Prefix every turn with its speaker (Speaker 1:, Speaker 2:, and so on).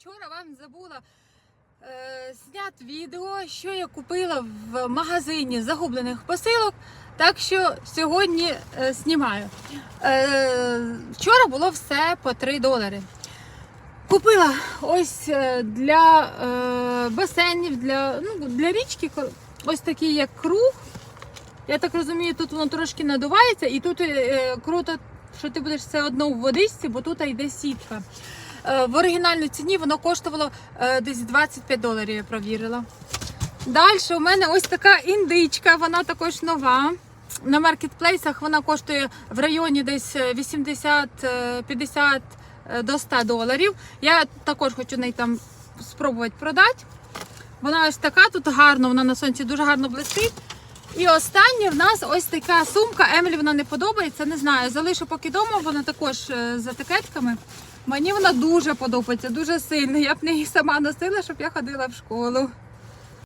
Speaker 1: вчора вам забула е, зняти відео, що я купила в магазині загублених посилок. Так що сьогодні е, знімаю. Е, вчора було все по 3 долари. Купила ось е, для е, басейнів, для, ну, для річки ось такий як круг. Я так розумію, тут воно трошки надувається, і тут е, круто, що ти будеш все одно в водичці, бо тут йде сітка. Е, в оригінальній ціні воно коштувало е, десь 25 доларів, я провірила. Далі у мене ось така індичка, вона також нова. На маркетплейсах вона коштує в районі десь 80-50 до 100 доларів. Я також хочу неї там спробувати продати. Вона ось така, тут гарно, вона на сонці дуже гарно блистить. І останнє в нас ось така сумка. Емілі вона не подобається, не знаю. Залишу поки вдома, вона також е, з етикетками. Мені вона дуже подобається, дуже сильно. Я б не її сама носила, щоб я ходила в школу.